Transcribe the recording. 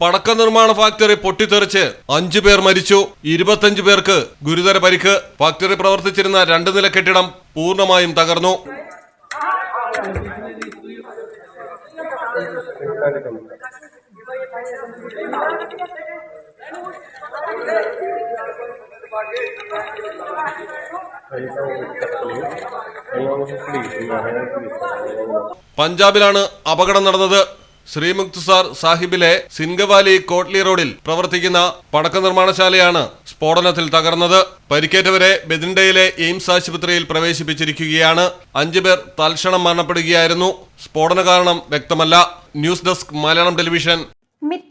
പടക്ക നിർമ്മാണ ഫാക്ടറി പൊട്ടിത്തെറിച്ച് അഞ്ചു പേർ മരിച്ചു ഇരുപത്തഞ്ചു പേർക്ക് ഗുരുതര പരിക്ക്. ഫാക്ടറി പ്രവർത്തിച്ചിരുന്ന രണ്ട് നില കെട്ടിടം പൂർണമായും തകർന്നു. പഞ്ചാബിലാണ് അപകടം നടന്നത്. ശ്രീമുക്ത്സാർ സാഹിബിലെ സിൻഗവാലി കോട്ട്ലി റോഡിൽ പ്രവർത്തിക്കുന്ന പടക്ക നിർമ്മാണശാലയാണ് സ്ഫോടനത്തിൽ തകർന്നത്. പരിക്കേറ്റവരെ ബെദിൻഡയിലെ എയിംസ് ആശുപത്രിയിൽ പ്രവേശിപ്പിച്ചിരിക്കുകയാണ്. അഞ്ചുപേർ തൽക്ഷണം മരണപ്പെടുകയായിരുന്നു. സ്ഫോടന കാരണം വ്യക്തമല്ല. News desk Malayalam television